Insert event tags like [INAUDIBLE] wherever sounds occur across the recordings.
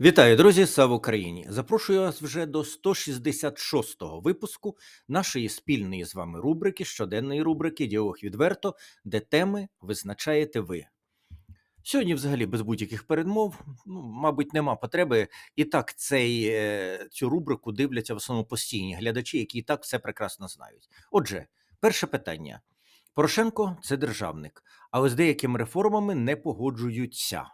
Вітаю, друзі! Слава Україні! Запрошую вас вже до 166-го випуску нашої спільної з вами рубрики, щоденної рубрики Діалог відверто, де теми визначаєте ви. Сьогодні, взагалі, без будь-яких передмов, ну, мабуть, нема потреби. І так цей, е, цю рубрику дивляться в основному постійні глядачі, які і так все прекрасно знають. Отже, перше питання: Порошенко це державник, але з деякими реформами не погоджуються.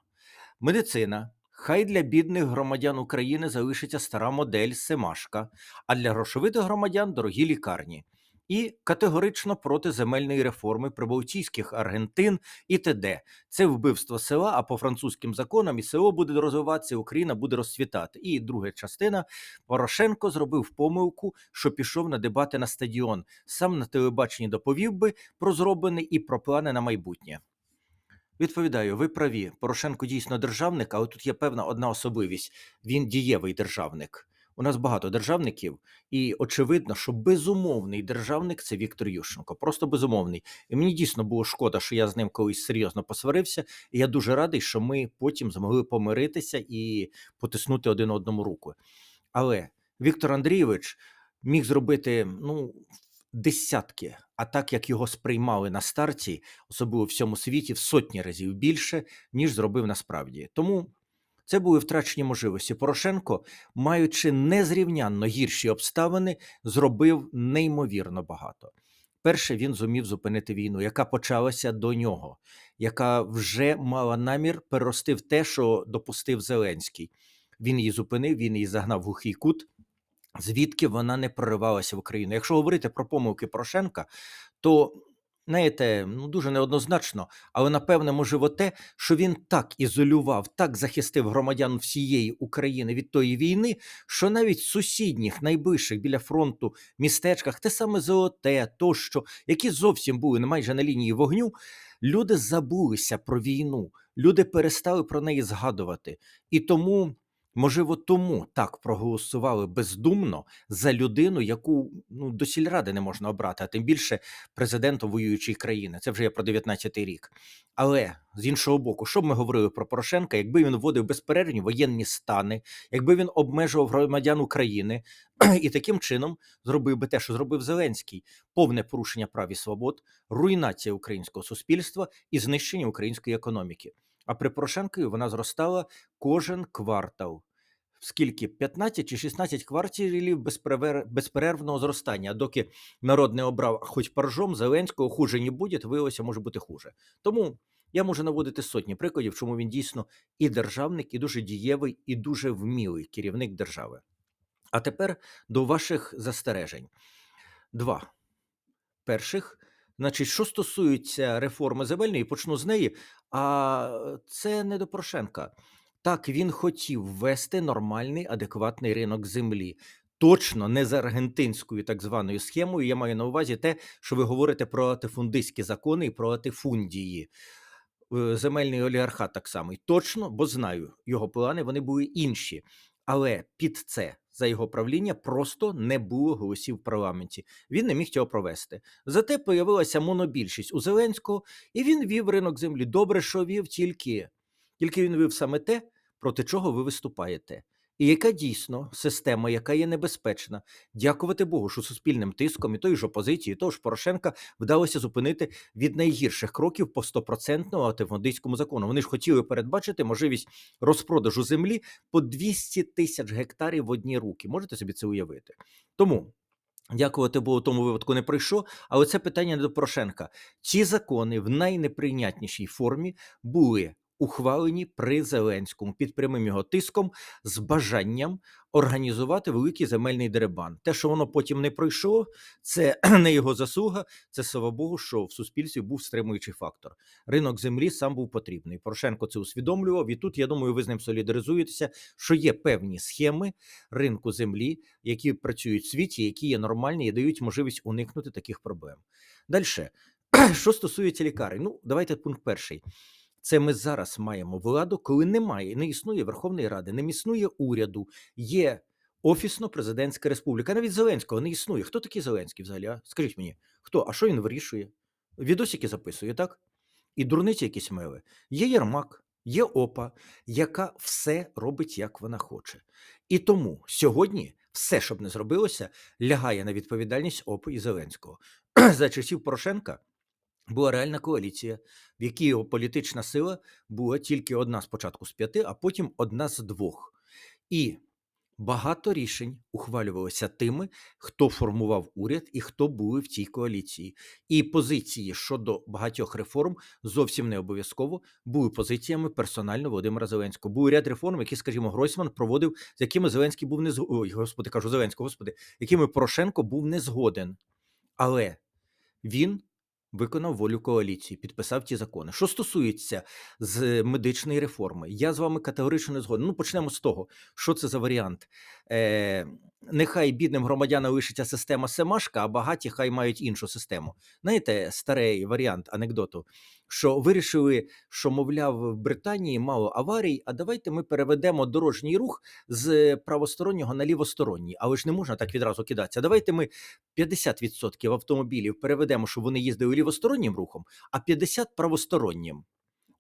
Медицина. Хай для бідних громадян України залишиться стара модель Семашка, а для грошовитих громадян дорогі лікарні. І категорично проти земельної реформи прибалтійських Аргентин і т.д. Це вбивство села, а по французьким законам і село буде розвиватися, Україна буде розцвітати. І друга частина Порошенко зробив помилку, що пішов на дебати на стадіон. Сам на телебаченні доповів би про зроблене і про плани на майбутнє. Відповідаю, ви праві. Порошенко дійсно державник, але тут є певна одна особливість: він дієвий державник. У нас багато державників, і очевидно, що безумовний державник це Віктор Ющенко. Просто безумовний. І мені дійсно було шкода, що я з ним колись серйозно посварився. І я дуже радий, що ми потім змогли помиритися і потиснути один одному руку. Але Віктор Андрійович міг зробити ну десятки, а так як його сприймали на старті, особливо в всьому світі, в сотні разів більше, ніж зробив насправді. Тому це були втрачені можливості. Порошенко, маючи незрівнянно гірші обставини, зробив неймовірно багато. Перше, він зумів зупинити війну, яка почалася до нього, яка вже мала намір перерости в те, що допустив Зеленський. Він її зупинив, він її загнав в глухий кут звідки вона не проривалася в Україну. Якщо говорити про помилки Порошенка, то знаєте, ну дуже неоднозначно, але напевне, можливо, те, що він так ізолював, так захистив громадян всієї України від тої війни, що навіть сусідніх, найближчих біля фронту містечках, те саме Золоте, тощо, які зовсім були майже на лінії вогню, люди забулися про війну, люди перестали про неї згадувати. І тому Можливо, тому так проголосували бездумно за людину, яку ну до сільради не можна обрати, а тим більше президентом воюючої країни. Це вже я про 19-й рік. Але з іншого боку, що б ми говорили про Порошенка, якби він вводив безперервні воєнні стани, якби він обмежував громадян України і таким чином зробив би те, що зробив Зеленський: повне порушення прав і свобод, руйнація українського суспільства і знищення української економіки. А при Порошенкові вона зростала кожен квартал. Скільки 15 чи 16 кварталів безперервного зростання. Доки народ не обрав хоч паржом Зеленського, хуже не буде, виявилося, може бути хуже. Тому я можу наводити сотні прикладів, чому він дійсно і державник, і дуже дієвий, і дуже вмілий керівник держави. А тепер до ваших застережень. Два. Перших, значить, що стосується реформи земельної, почну з неї. А це не до Порошенка. Так, він хотів ввести нормальний адекватний ринок землі. Точно не за аргентинською так званою схемою. Я маю на увазі те, що ви говорите про латифундистські закони і про латифундії. Е, земельний олігархат так само. І точно, бо знаю його плани, вони були інші. Але під це за його правління просто не було голосів в парламенті. Він не міг цього провести. Зате появилася монобільшість у Зеленського, і він вів ринок землі. Добре, що вів тільки. Тільки він вив саме те, проти чого ви виступаєте. І яка дійсно система, яка є небезпечна, дякувати Богу, що суспільним тиском і тої ж опозиції, і того ж Порошенка вдалося зупинити від найгірших кроків по стопроцентному антифондистському закону. Вони ж хотіли передбачити можливість розпродажу землі по 200 тисяч гектарів в одні руки. Можете собі це уявити? Тому. Дякувати Богу, тому випадку не прийшов, але це питання не до Порошенка. Ці закони в найнеприйнятнішій формі були ухвалені при Зеленському під прямим його тиском з бажанням організувати великий земельний деребан. Те, що воно потім не пройшло, це [CLEARS THROAT] не його заслуга. Це слава Богу, що в суспільстві був стримуючий фактор. Ринок землі сам був потрібний. Порошенко це усвідомлював. І тут я думаю, ви з ним солідаризуєтеся, що є певні схеми ринку землі, які працюють в світі, які є нормальні і дають можливість уникнути таких проблем. Далі, [CLEARS THROAT] що стосується лікарень, ну давайте пункт перший. Це ми зараз маємо владу, коли немає, не існує Верховної Ради, не існує уряду, є офісно-президентська республіка. Навіть Зеленського не існує. Хто такий Зеленський взагалі? а? Скажіть мені, хто? А що він вирішує? Відосики записує, так? І дурниці якісь мили. Є Єрмак, Є ОПА, яка все робить, як вона хоче. І тому сьогодні все, щоб не зробилося, лягає на відповідальність ОПА і Зеленського. [CLEARS THROAT] За часів Порошенка була реальна коаліція, в якій політична сила була тільки одна спочатку з п'яти, а потім одна з двох. І багато рішень ухвалювалося тими, хто формував уряд і хто були в цій коаліції. І позиції щодо багатьох реформ зовсім не обов'язково були позиціями персонально Володимира Зеленського. Був ряд реформ, які, скажімо, Гройсман проводив, з якими Зеленський був не зг... Ой, господи, кажу Зеленського, господи, якими Порошенко був не згоден. Але він виконав волю коаліції, підписав ті закони. Що стосується з медичної реформи, я з вами категорично не згоден. Ну, почнемо з того, що це за варіант. Е, нехай бідним громадянам лишиться система Семашка, а багаті хай мають іншу систему. Знаєте, старий варіант анекдоту, що вирішили, що, мовляв, в Британії мало аварій, а давайте ми переведемо дорожній рух з правостороннього на лівосторонній. Але ж не можна так відразу кидатися. Давайте ми 50% автомобілів переведемо, щоб вони їздили лівостороннім рухом, а 50% правостороннім.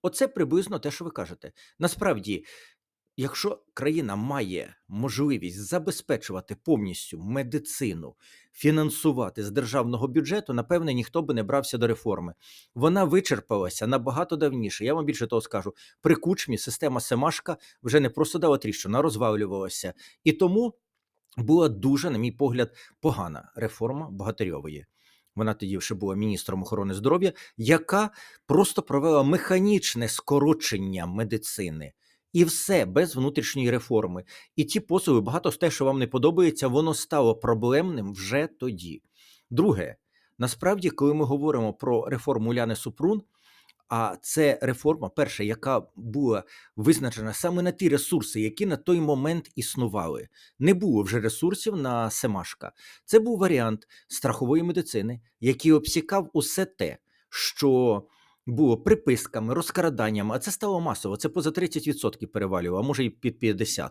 Оце приблизно те, що ви кажете. Насправді, якщо країна має можливість забезпечувати повністю медицину, фінансувати з державного бюджету, напевне, ніхто би не брався до реформи. Вона вичерпалася набагато давніше. Я вам більше того скажу: при кучмі система Семашка вже не просто дала тріщину, вона розвалювалася. І тому була дуже, на мій погляд, погана реформа Богатирьової. Вона тоді ще була міністром охорони здоров'я, яка просто провела механічне скорочення медицини. І все без внутрішньої реформи. І ті послуги, багато з те, що вам не подобається, воно стало проблемним вже тоді. Друге, насправді, коли ми говоримо про реформу Уляни Супрун, а це реформа, перша, яка була визначена саме на ті ресурси, які на той момент існували. Не було вже ресурсів на Семашка. Це був варіант страхової медицини, який обсікав усе те, що було приписками, розкраданнями, а це стало масово. Це поза 30% перевалювало, а може і під 50%.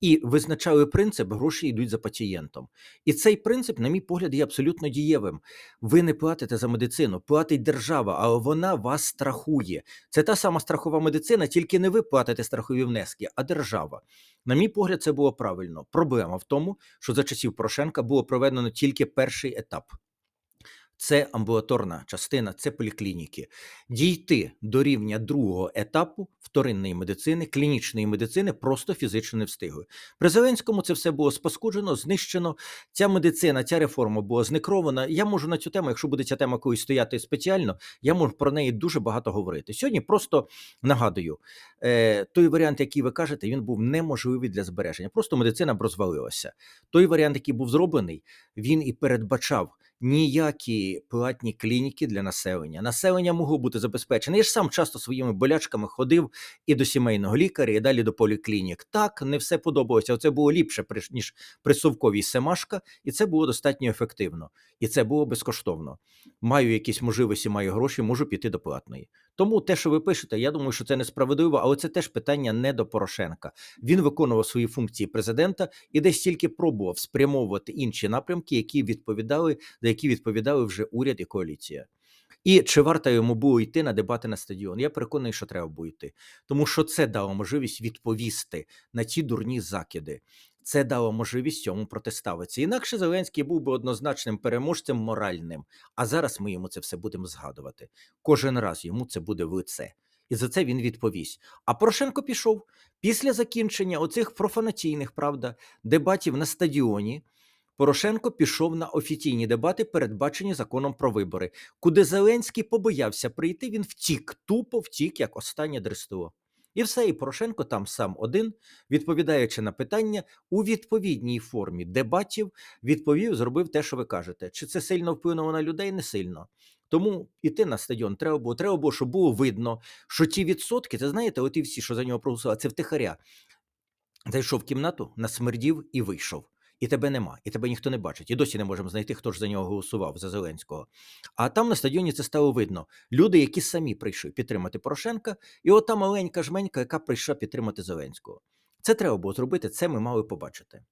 І визначали принцип, гроші йдуть за пацієнтом. І цей принцип, на мій погляд, є абсолютно дієвим. Ви не платите за медицину, платить держава, але вона вас страхує. Це та сама страхова медицина, тільки не ви платите страхові внески, а держава. На мій погляд, це було правильно. Проблема в тому, що за часів Порошенка було проведено тільки перший етап. Це амбулаторна частина, це поліклініки. Дійти до рівня другого етапу вторинної медицини, клінічної медицини просто фізично не встигли. При Зеленському це все було спаскуджено, знищено. Ця медицина, ця реформа була зникрована. Я можу на цю тему, якщо буде ця тема колись стояти спеціально, я можу про неї дуже багато говорити. Сьогодні просто нагадую, е, той варіант, який ви кажете, він був неможливий для збереження. Просто медицина б розвалилася. Той варіант, який був зроблений, він і передбачав ніякі платні клініки для населення. Населення могло бути забезпечене. Я ж сам часто своїми болячками ходив і до сімейного лікаря, і далі до поліклінік. Так, не все подобалося. Це було ліпше, ніж при совковій Семашка, і це було достатньо ефективно. І це було безкоштовно. Маю якісь можливості, маю гроші, можу піти до платної. Тому те, що ви пишете, я думаю, що це несправедливо, але це теж питання не до Порошенка. Він виконував свої функції президента і десь тільки пробував спрямовувати інші напрямки, які відповідали, за які відповідали вже уряд і коаліція. І чи варто йому було йти на дебати на стадіон? Я переконаний, що треба було йти, тому що це дало можливість відповісти на ті дурні закиди. Це дало можливість цьому протиставитися. Інакше Зеленський був би однозначним переможцем моральним. А зараз ми йому це все будемо згадувати. Кожен раз йому це буде в лице. І за це він відповість. А Порошенко пішов після закінчення оцих профанаційних правда дебатів на стадіоні. Порошенко пішов на офіційні дебати, передбачені законом про вибори, куди Зеленський побоявся прийти. Він втік, тупо втік, як останнє дрестило. І все, і Порошенко там сам один, відповідаючи на питання у відповідній формі дебатів, відповів, зробив те, що ви кажете. Чи це сильно вплинуло на людей? Не сильно. Тому іти на стадіон треба було. Треба було, щоб було видно, що ті відсотки, це знаєте, от і всі, що за нього проголосували, це втихаря. Зайшов в кімнату, насмердів і вийшов. І тебе нема, і тебе ніхто не бачить. І досі не можемо знайти, хто ж за нього голосував за Зеленського. А там на стадіоні це стало видно. Люди, які самі прийшли підтримати Порошенка, і ота маленька жменька, яка прийшла підтримати Зеленського. Це треба було зробити. Це ми мали побачити.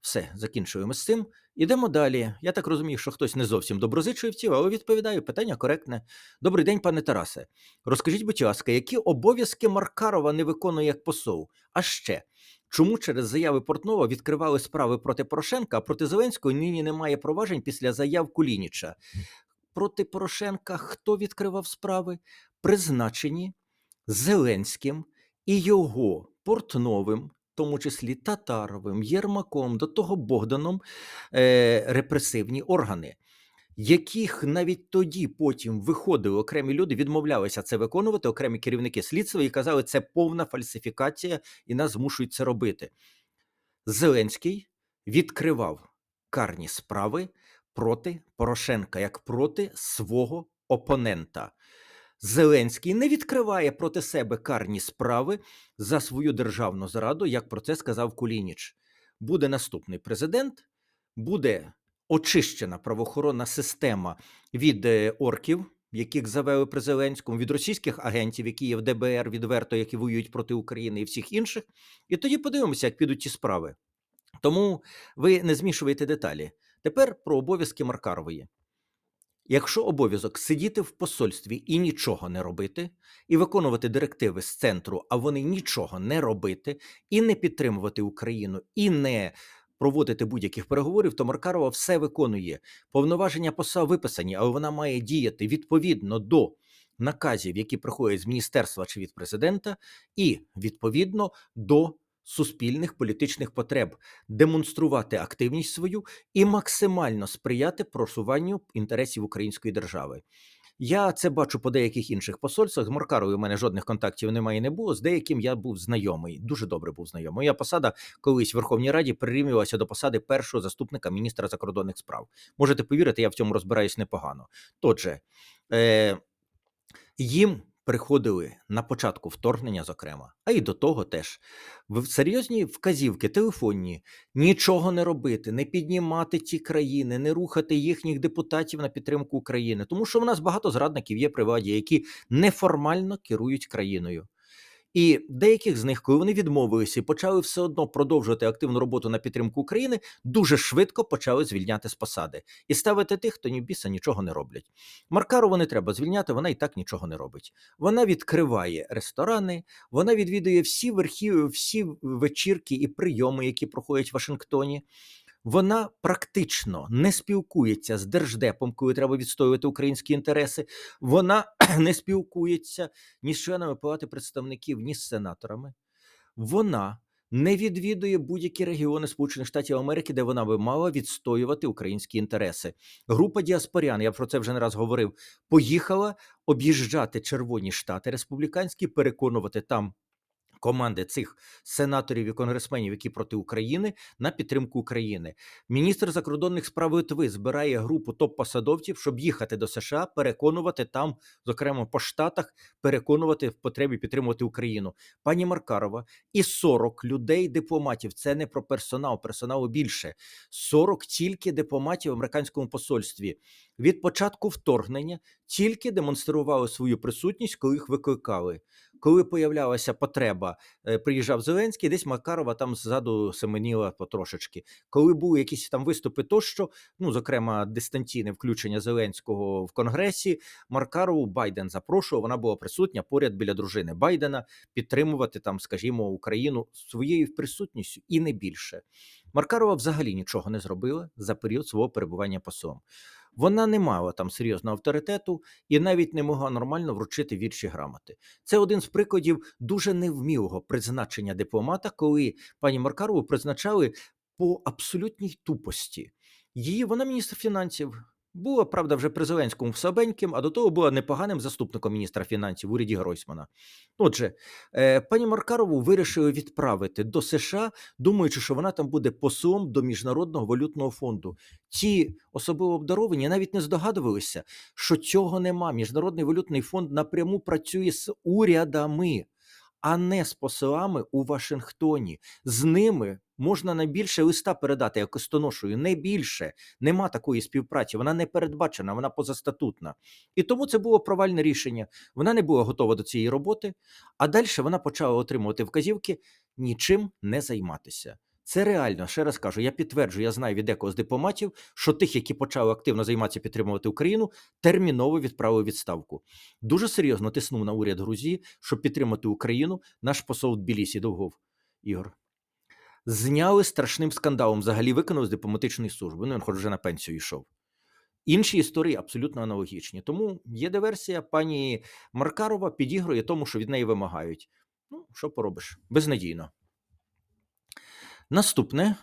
Все, закінчуємо з цим. Ідемо далі. Я так розумію, що хтось не зовсім доброзичливців, але відповідаю, питання коректне. Добрий день, пане Тарасе. Розкажіть, будь ласка, які обов'язки Маркарова не виконує як посол? А ще чому через заяви Портнова відкривали справи проти Порошенка, а проти Зеленського нині немає проваджень після заяв Кулініча? Проти Порошенка хто відкривав справи? Призначені Зеленським і його Портновим, в тому числі Татаровим, Єрмаком, до того Богданом, е, репресивні органи, яких навіть тоді потім виходили окремі люди, відмовлялися це виконувати, окремі керівники слідства і казали, це повна фальсифікація, і нас змушують це робити. Зеленський відкривав карні справи проти Порошенка як проти свого опонента. Зеленський не відкриває проти себе карні справи за свою державну зраду, як про це сказав Кулініч. Буде наступний президент, буде очищена правоохоронна система від е, орків, яких завели при Зеленському, від російських агентів, які є в ДБР відверто, які воюють проти України і всіх інших. І тоді подивимося, як підуть ці справи. Тому ви не змішуєте деталі. Тепер про обов'язки Маркарової. Якщо обов'язок сидіти в посольстві і нічого не робити, і виконувати директиви з центру, а вони нічого не робити, і не підтримувати Україну, і не проводити будь-яких переговорів, то Маркарова все виконує. Повноваження посла виписані, але вона має діяти відповідно до наказів, які приходять з міністерства чи від президента, і відповідно до суспільних політичних потреб, демонструвати активність свою і максимально сприяти просуванню інтересів української держави. Я це бачу по деяких інших посольствах. З Моркарою у мене жодних контактів немає і не було. З деяким я був знайомий, дуже добре був знайомий. Моя посада колись в Верховній Раді прирівнювалася до посади першого заступника міністра закордонних справ. Можете повірити, я в цьому розбираюсь непогано. Отже, е, їм приходили на початку вторгнення, зокрема, а й до того теж серйозні вказівки телефонні нічого не робити, не піднімати ті країни, не рухати їхніх депутатів на підтримку України, тому що в нас багато зрадників є при владі, які неформально керують країною. І деяких з них, коли вони відмовилися і почали все одно продовжувати активну роботу на підтримку України, дуже швидко почали звільняти з посади і ставити тих, хто ні біса нічого не роблять. Маркарову не треба звільняти, вона і так нічого не робить. Вона відкриває ресторани, вона відвідує всі верхи, всі вечірки і прийоми, які проходять в Вашингтоні. Вона практично не спілкується з держдепом, коли треба відстоювати українські інтереси. Вона [CLEARS THROAT] не спілкується ні з членами палати представників, ні з сенаторами. Вона не відвідує будь-які регіони Сполучених Штатів Америки, де вона би мала відстоювати українські інтереси. Група діаспорян, я про це вже не раз говорив, поїхала об'їжджати червоні штати республіканські, переконувати там команди цих сенаторів і конгресменів, які проти України, на підтримку України. Міністр закордонних справ Литви збирає групу топ-посадовців, щоб їхати до США, переконувати там, зокрема по штатах, переконувати в потребі підтримувати Україну. Пані Маркарова і 40 людей, дипломатів. Це не про персонал, персоналу більше. 40 тільки дипломатів в американському посольстві. Від початку вторгнення тільки демонстрували свою присутність, коли їх викликали. Коли появлялася потреба, е, приїжджав Зеленський, десь Макарова там ззаду семеніла потрошечки. Коли були якісь там виступи, тощо, ну зокрема, дистанційне включення Зеленського в Конгресі, Маркарову Байден запрошував. Вона була присутня поряд біля дружини Байдена підтримувати там, скажімо, Україну своєю присутністю і не більше. Маркарова взагалі нічого не зробила за період свого перебування послом. Вона не мала там серйозного авторитету і навіть не могла нормально вручити вірші грамоти. Це один з прикладів дуже невмілого призначення дипломата, коли пані Маркарову призначали по абсолютній тупості. Її вона міністр фінансів. Була, правда, вже при Зеленському слабеньким, а до того була непоганим заступником міністра фінансів уряді Гройсмана. Отже, е, пані Маркарову вирішили відправити до США, думаючи, що вона там буде послом до Міжнародного валютного фонду. Ті особливо обдаровані навіть не здогадувалися, що цього нема. Міжнародний валютний фонд напряму працює з урядами, а не з посилами у Вашингтоні. З ними можна найбільше листа передати як остоношую, не більше. Нема такої співпраці. Вона не передбачена, вона позастатутна. І тому це було провальне рішення. Вона не була готова до цієї роботи, а далі вона почала отримувати вказівки нічим не займатися. Це реально, ще раз кажу, я підтверджую, я знаю від декого з дипломатів, що тих, які почали активно займатися підтримувати Україну, терміново відправив відставку. Дуже серйозно тиснув на уряд Грузії, щоб підтримати Україну. Наш посол в Тбілісі Довгов Ігор. Зняли страшним скандалом, взагалі виконав з дипломатичної служби. Ну, він хоч вже на пенсію йшов. Інші історії абсолютно аналогічні. Тому є диверсія. Пані Маркарова підігрує тому, що від неї вимагають. Ну, що поробиш? Безнадійно. Наступне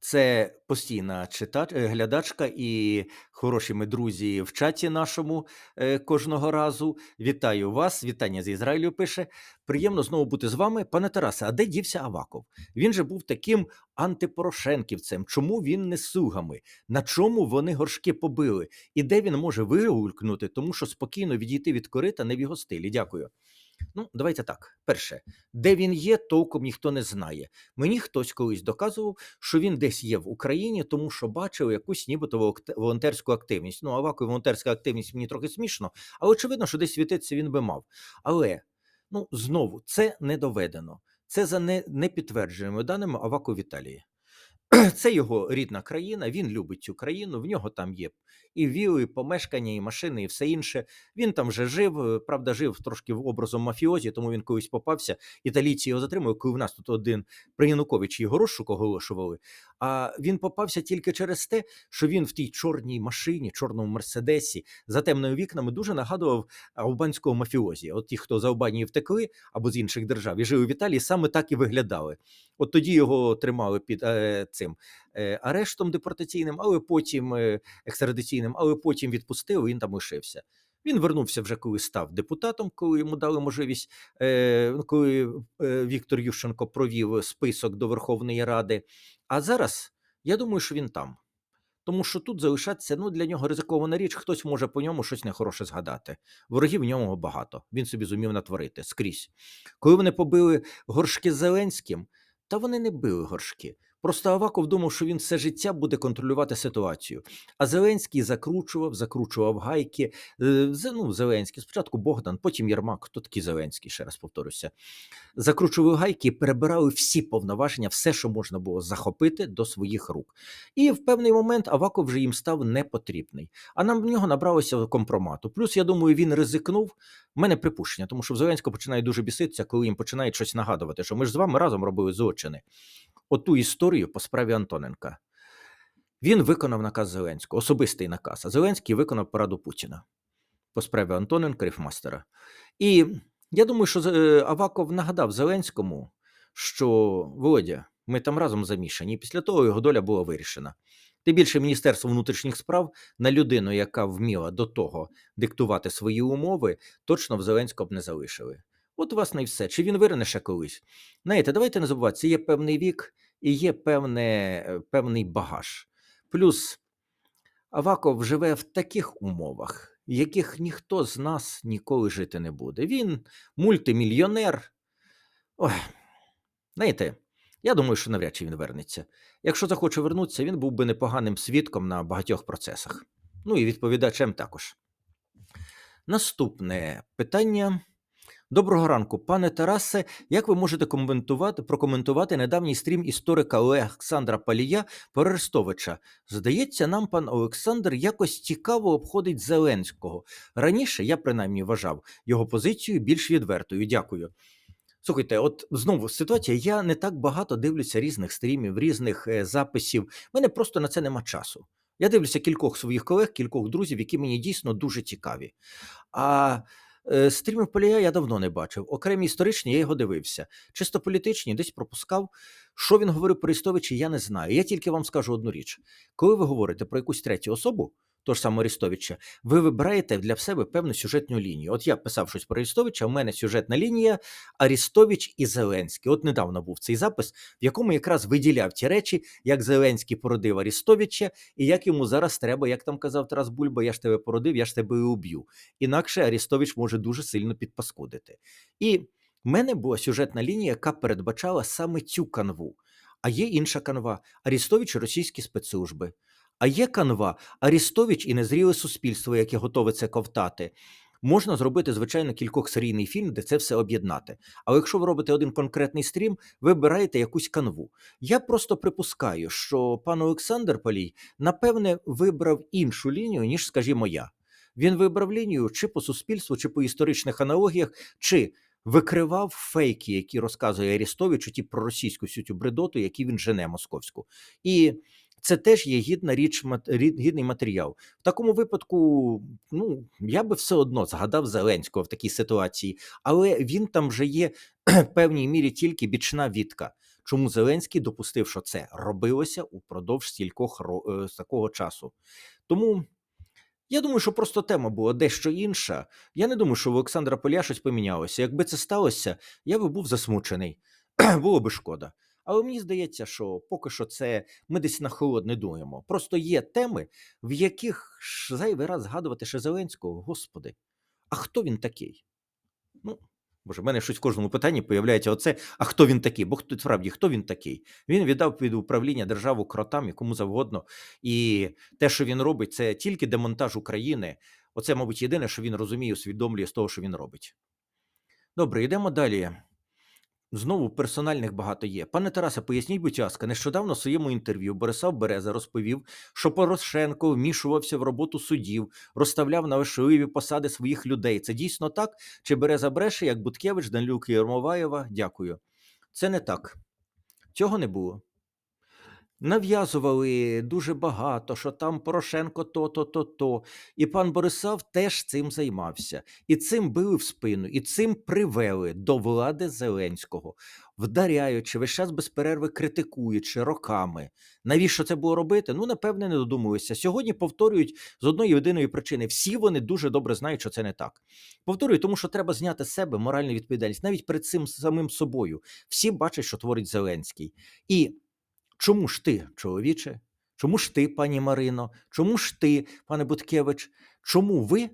це постійна читач, е, глядачка і хороші ми друзі в чаті нашому е, кожного разу. Вітаю вас! Вітання з Ізраїлю пише. Приємно знову бути з вами. Пане Тарасе, а де дівся Аваков? Він же був таким антипорошенківцем. Чому він не сугами? На чому вони горшки побили? І де він може вигулькнути, тому що спокійно відійти від корита не в його стилі? Дякую. Ну, давайте так. Перше, де він є, толком ніхто не знає. Мені хтось колись доказував, що він десь є в Україні, тому що бачив якусь нібито волонтерську активність. Ну, Аваку волонтерська активність мені трохи смішно, але очевидно, що десь світитися він би мав. Але ну знову це не доведено. Це за не, непідтвердженими даними Аваку в Італії. [CLEARS THROAT] Це його рідна країна, він любить цю країну, в нього там є і вілли, і помешкання, і машини, і все інше. Він там вже жив, е, правда, жив трошки образом мафіозі, тому він колись попався. Італійці його затримали, коли в нас тут один при Януковичі його розшук оголошували. А він попався тільки через те, що він в тій чорній машині, чорному мерседесі, за темними вікнами дуже нагадував албанського мафіозі. От ті, хто з Албанії втекли або з інших держав і жили в Італії, саме так і виглядали. От тоді його тримали під е, цим е, арештом депортаційним, але потім е, екстрадиційним, але потім відпустили, він там лишився. Він вернувся вже коли став депутатом, коли йому дали можливість, е, коли Віктор Ющенко провів список до Верховної Ради. А зараз я думаю, що він там. Тому що тут залишатися ну, для нього ризикована річ, хтось може по ньому щось нехороше згадати. Ворогів в ньому багато. Він собі зумів натворити скрізь. Коли вони побили горшки з Зеленським, та вони не били горшки. Просто Аваков думав, що він все життя буде контролювати ситуацію. А Зеленський закручував, закручував гайки. Е, Ну, Зеленський, спочатку Богдан, потім Єрмак. Хто такий Зеленський, ще раз повторюся. Закручували гайки і перебирали всі повноваження, все, що можна було захопити до своїх рук. І в певний момент Аваков вже їм став непотрібний. А нам в нього набралося компромату. Плюс, я думаю, він ризикнув. У мене припущення, тому що в Зеленського починає дуже біситися, коли їм починають щось нагадувати, що ми ж з вами разом робили злочини. Оту історію по справі Антоненка. Він виконав наказ Зеленського, особистий наказ. А Зеленський виконав пораду Путіна по справі Антоненка Ріфмастера. І я думаю, що е, Аваков нагадав Зеленському, що Володя, ми там разом замішані, і після того його доля була вирішена. Тим більше Міністерство внутрішніх справ на людину, яка вміла до того диктувати свої умови, точно в Зеленського б не залишили. От, власне, і все. Чи він вирине ще колись? Знаєте, давайте не забувати, це є певний вік і є певне, е, певний багаж. Плюс Аваков живе в таких умовах, яких ніхто з нас ніколи жити не буде. Він мультимільйонер. Ой, знаєте, я думаю, що навряд чи він вернеться. Якщо захоче вернутися, він був би непоганим свідком на багатьох процесах. Ну і відповідачем також. Наступне питання. Доброго ранку, пане Тарасе. Як ви можете коментувати прокоментувати недавній стрім історика Олександра Палія про Здається, нам пан Олександр якось цікаво обходить Зеленського. Раніше я принаймні вважав його позицію більш відвертою. Дякую. Слухайте, от знову ситуація. Я не так багато дивлюся різних стрімів, різних е, записів. У мене просто на це нема часу. Я дивлюся кількох своїх колег, кількох друзів, які мені дійсно дуже цікаві. А стрімів Полія я давно не бачив. Окремі історичні я його дивився. Чисто політичні десь пропускав. Що він говорив про Істовичі, я не знаю. Я тільки вам скажу одну річ: коли ви говорите про якусь третю особу, того ж самого Арестовича, ви вибираєте для себе певну сюжетну лінію. От я писав щось про Арестовича, у мене сюжетна лінія Арестович і Зеленський. От недавно був цей запис, в якому якраз виділяв ті речі, як Зеленський породив Арестовича, і як йому зараз треба, як там казав Тарас Бульба, я ж тебе породив, я ж тебе і уб'ю. Інакше Арестович може дуже сильно підпаскудити. І в мене була сюжетна лінія, яка передбачала саме цю канву. А є інша канва Арестович і російські спецслужби. А є канва Арестович і незріле суспільство, яке готове це ковтати. Можна зробити, звичайно, кількохсерійний фільм, де це все об'єднати. Але якщо ви робите один конкретний стрім, ви обираєте якусь канву. Я просто припускаю, що пан Олександр Палій, напевне, вибрав іншу лінію, ніж, скажімо, я. Він вибрав лінію чи по суспільству, чи по історичних аналогіях, чи викривав фейки, які розказує Арістович, ті про російську цю бредоту, які він жене московську. І це теж є гідна річ, гідний матеріал. В такому випадку, ну я би все одно згадав Зеленського в такій ситуації, але він там вже є [CLEARS THROAT] в певній мірі тільки бічна відка. Чому Зеленський допустив, що це робилося упродовж стількох ро- е, такого часу? Тому я думаю, що просто тема була дещо інша. Я не думаю, що в Олександра Поля щось помінялося. Якби це сталося, я би був засмучений. [CLEARS THROAT] Було би шкода. Але мені здається, що поки що це ми десь на холод не дуємо. Просто є теми, в яких зайвий раз згадувати ще Зеленського. Господи, а хто він такий? Ну, боже, в мене щось в кожному питанні появляється оце. А хто він такий? Бо хто справді, хто він такий? Він віддав під управління державу кротам і кому завгодно. І те, що він робить, це тільки демонтаж України. Оце, мабуть, єдине, що він розуміє, усвідомлює з того, що він робить. Добре, йдемо далі. Знову персональних багато є. Пане Тарасе, поясніть, будь ласка, нещодавно в своєму інтерв'ю Борислав Береза розповів, що Порошенко вмішувався в роботу судів, розставляв на важливі посади своїх людей. Це дійсно так? Чи Береза бреше, як Буткевич, Данлюк Єрмоваєва? Дякую. Це не так. Цього не було. Нав'язували дуже багато, що там Порошенко то-то, то-то. І пан Борисав теж цим займався. І цим били в спину, і цим привели до влади Зеленського, вдаряючи, весь час без перерви критикуючи роками. Навіщо це було робити? Ну, напевне, не додумуюся. Сьогодні повторюють з одної єдиної причини. Всі вони дуже добре знають, що це не так. Повторюю, тому що треба зняти з себе моральну відповідальність навіть перед цим самим собою. Всі бачать, що творить Зеленський. І Чому ж ти, чоловіче? Чому ж ти, пані Марино? Чому ж ти, пане Буткевич? Чому ви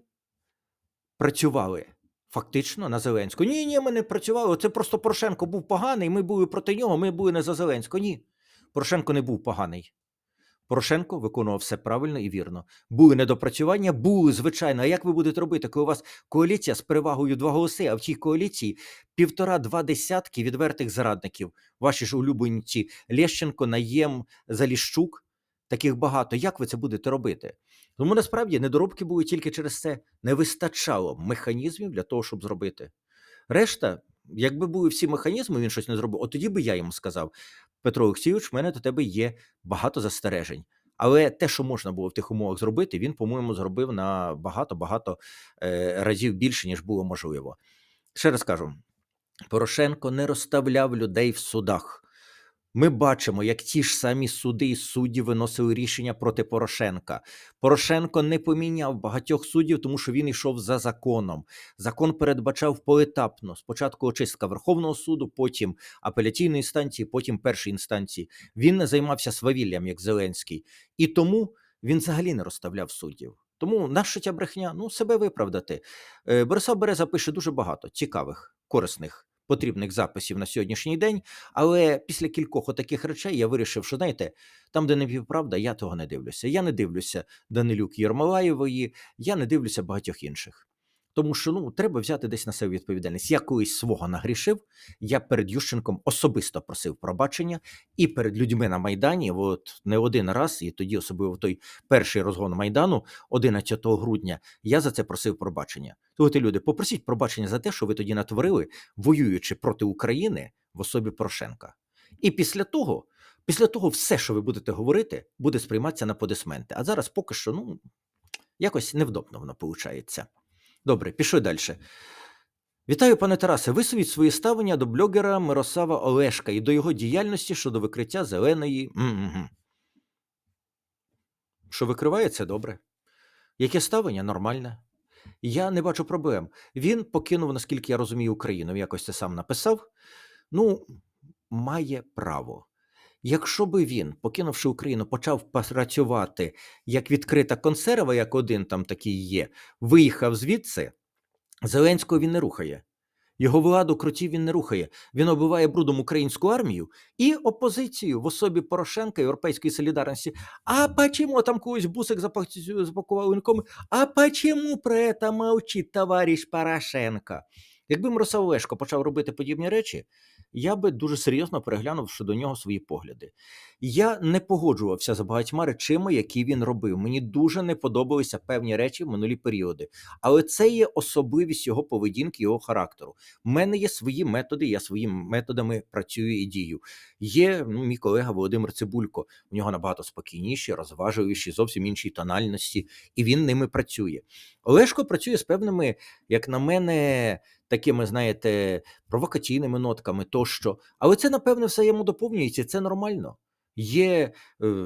працювали фактично на Зеленського? Ні, ні, ми не працювали. Це просто Порошенко був поганий. Ми були проти нього, ми були не за Зеленського. Ні. Порошенко не був поганий. Порошенко виконував все правильно і вірно. Були недопрацювання, були, звичайно. А як ви будете робити, коли у вас коаліція з перевагою два голоси, а в тій коаліції півтора-два десятки відвертих зрадників? Ваші ж улюбленці Лещенко, Наєм, Заліщук, таких багато. Як ви це будете робити? Тому насправді недоробки були тільки через це. Не вистачало механізмів для того, щоб зробити. Решта, якби були всі механізми, він щось не зробив, от тоді би я йому сказав: Петро Олексійович, в мене до тебе є багато застережень. Але те, що можна було в тих умовах зробити, він, по-моєму, зробив на багато-багато е, разів більше, ніж було можливо. Ще раз кажу: Порошенко не розставляв людей в судах. Ми бачимо, як ті ж самі суди і судді виносили рішення проти Порошенка. Порошенко не поміняв багатьох суддів, тому що він йшов за законом. Закон передбачав поетапно: спочатку очистка Верховного суду, потім апеляційної інстанції, потім першої інстанції. Він не займався свавіллям, як Зеленський, і тому він взагалі не розставляв суддів. Тому наша брехня, ну себе виправдати. Е, Борислав Береза пише дуже багато цікавих, корисних. Потрібних записів на сьогоднішній день, але після кількох отаких речей я вирішив, що знаєте, там, де не півправда, я того не дивлюся. Я не дивлюся Данилюк Єрмолаєвої, я не дивлюся багатьох інших. Тому що ну треба взяти десь на себе відповідальність. Я колись свого нагрішив. Я перед Ющенком особисто просив пробачення, і перед людьми на майдані, от не один раз, і тоді, особливо в той перший розгон майдану, 11 грудня, я за це просив пробачення. Слухайте, люди, попросіть пробачення за те, що ви тоді натворили, воюючи проти України в особі Порошенка. І після того, після того, все, що ви будете говорити, буде сприйматися на подисменти. А зараз поки що, ну якось невдобно воно виходить. Добре, пішли далі. Вітаю, пане Тарасе. Висовіть своє ставлення до блогера Мирослава Олешка і до його діяльності щодо викриття зеленої. М-м-м. Що викриває, це добре. Яке ставлення? Нормальне. Я не бачу проблем. Він покинув, наскільки я розумію, Україну. Якось це сам написав. Ну, має право. Якщо би він, покинувши Україну, почав працювати як відкрита консерва, як один там такий є, виїхав звідси, Зеленського він не рухає. Його владу крутів він не рухає. Він оббиває брудом українську армію і опозицію в особі Порошенка Європейської солідарності. А почему там когось бусик запакував нікому? А почему про это мовчить товариш Порошенко? Якби Мирослав Лешко почав робити подібні речі, я би дуже серйозно переглянув щодо нього свої погляди. Я не погоджувався з багатьма речами, які він робив. Мені дуже не подобалися певні речі в минулі періоди. Але це є особливість його поведінки, його характеру. У мене є свої методи, я своїми методами працюю і дію. Є ну, мій колега Володимир Цибулько. У нього набагато спокійніші, розважливіші, зовсім іншій тональності, і він ними працює. Олешко працює з певними, як на мене, такими, знаєте, провокаційними нотками тощо. Але це, напевне, все йому доповнюється. Це нормально. Є, е,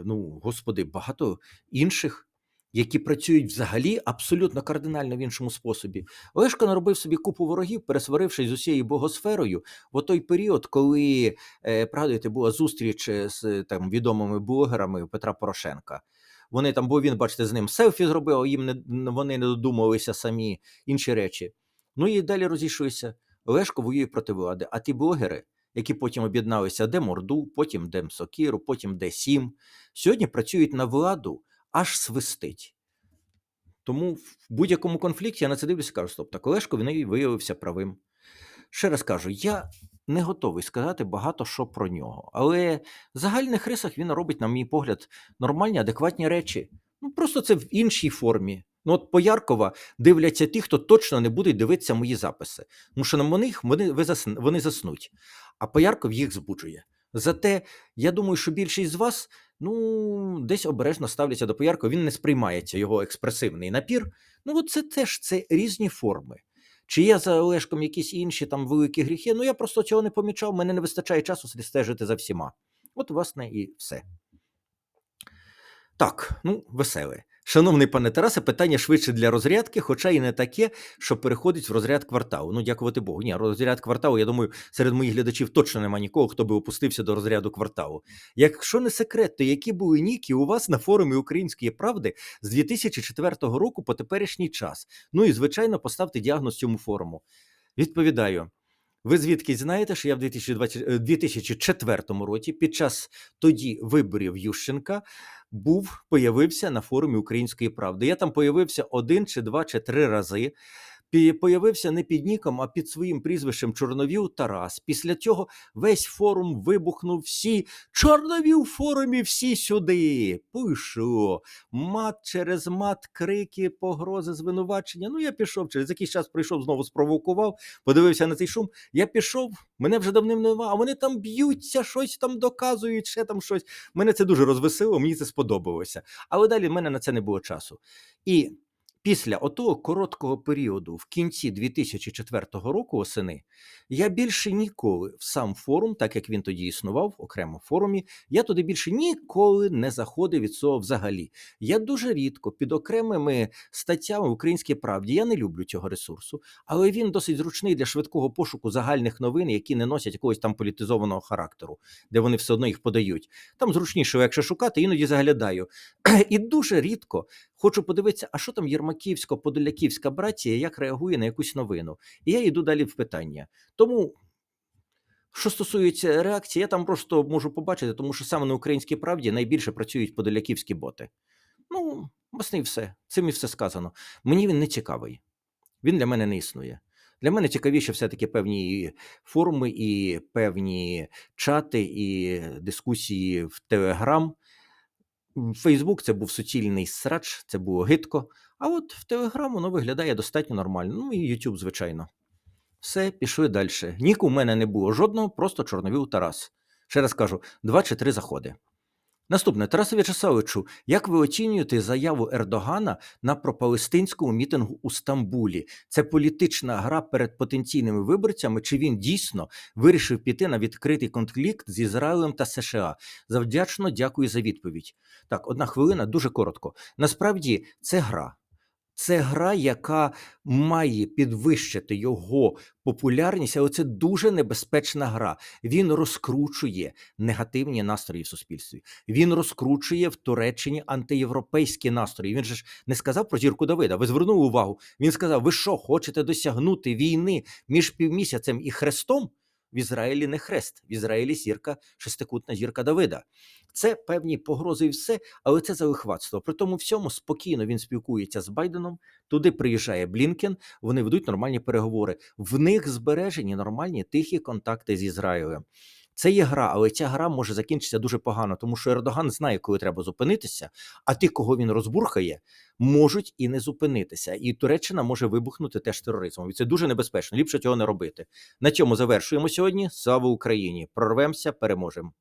ну, господи, багато інших. Які працюють взагалі абсолютно кардинально в іншому способі. Олешко наробив собі купу ворогів, пересварившись з усією богосферою в той період, коли е, пригадуєте, була зустріч е, з там відомими блогерами Петра Порошенка. Вони там, бо він, бачите, з ним селфі зробив, їм не вони не додумалися самі інші речі. Ну і далі розійшлися. Олешко воює проти влади, а ті блогери, які потім об'єдналися де Морду, потім де Мсокіру, потім де Сім, сьогодні працюють на владу аж свистить. Тому в будь-якому конфлікті я на це дивлюся і кажу: стоп, так Олешко він виявився правим. Ще раз кажу, я не готовий сказати багато що про нього, але в загальних рисах він робить, на мій погляд, нормальні, адекватні речі. Ну просто це в іншій формі. Ну, от Пояркова дивляться ті, хто точно не будуть дивитися мої записи. Тому що на них вони, вони заснуть, а Поярков їх збуджує. Зате я думаю, що більшість з вас ну, десь обережно ставляться до Пояркова, він не сприймається його експресивний напір. Ну, от це теж це різні форми. Чи є за Олешком якісь інші там великі гріхи? Ну я просто цього не помічав, мене не вистачає часу стежити за всіма. От, власне, і все. Так, ну, веселе. Шановний пане Тарасе, питання швидше для розрядки, хоча і не таке, що переходить в розряд кварталу. Ну, дякувати Богу. Ні, розряд кварталу, я думаю, серед моїх глядачів точно нема нікого, хто би опустився до розряду кварталу. Якщо не секрет, то які були ніки у вас на форумі Української правди з 2004 року по теперішній час? Ну і звичайно, поставте діагноз цьому форуму. Відповідаю. Ви звідки знаєте, що я в 2020, 2004 році, під час тоді виборів Ющенка, був появився на форумі Української правди. Я там появився один чи два чи три рази. Появився не під ніком, а під своїм прізвищем Чорновіл Тарас. Після цього весь форум вибухнув всі Чорновіл в форумі, всі сюди. Пишу. Мат через мат, крики, погрози, звинувачення. Ну, я пішов, через якийсь час прийшов, знову спровокував, подивився на цей шум. Я пішов, мене вже давним нема, а вони там б'ються, щось там доказують, ще там щось. Мене це дуже розвесело, мені це сподобалося. Але далі в мене на це не було часу. І Після отого короткого періоду, в кінці 2004 року осени, я більше ніколи в сам форум, так як він тоді існував, окремо в форумі, я туди більше ніколи не заходив від цього взагалі. Я дуже рідко під окремими статтями в Українській правді я не люблю цього ресурсу, але він досить зручний для швидкого пошуку загальних новин, які не носять якогось там політизованого характеру, де вони все одно їх подають. Там зручніше, якщо шукати, іноді заглядаю. [CLEARS THROAT] І дуже рідко хочу подивитися, а що там Єрмаківсько-Подоляківська братія, як реагує на якусь новину. І я йду далі в питання. Тому. Що стосується реакції, я там просто можу побачити, тому що саме на українській правді найбільше працюють подоляківські боти. Ну, власне, і все. Цим і все сказано. Мені він не цікавий. Він для мене не існує. Для мене цікавіше все-таки певні форуми, і певні чати, і дискусії в Телеграм. Фейсбук це був суцільний срач, це було гидко. А от в Телеграм воно виглядає достатньо нормально. Ну і Ютуб, звичайно. Все, пішли далі. Ніку у мене не було жодного, просто чорновіл Тарас. Ще раз кажу: два чи три заходи. Наступне, Тарасові В'ячеславовичу, як ви оцінюєте заяву Ердогана на пропалестинському мітингу у Стамбулі? Це політична гра перед потенційними виборцями? Чи він дійсно вирішив піти на відкритий конфлікт з Ізраїлем та США? Завдячно дякую за відповідь. Так, одна хвилина, дуже коротко. Насправді це гра. Це гра, яка має підвищити його популярність, але це дуже небезпечна гра. Він розкручує негативні настрої в суспільстві. Він розкручує в Туреччині антиєвропейські настрої. Він же ж не сказав про зірку Давида. Ви звернули увагу? Він сказав: Ви що, хочете досягнути війни між півмісяцем і хрестом? В Ізраїлі не хрест, в Ізраїлі зірка, шестикутна зірка Давида. Це певні погрози і все, але це залихватство. При тому всьому спокійно він спілкується з Байденом. Туди приїжджає Блінкен. Вони ведуть нормальні переговори. В них збережені нормальні тихі контакти з Ізраїлем. Це є гра, але ця гра може закінчитися дуже погано, тому що Ердоган знає, коли треба зупинитися, а тих, кого він розбурхає, можуть і не зупинитися. І Туреччина може вибухнути теж тероризмом. І це дуже небезпечно. Ліпше цього не робити. На цьому завершуємо сьогодні. Слава Україні! Прорвемося, переможемо.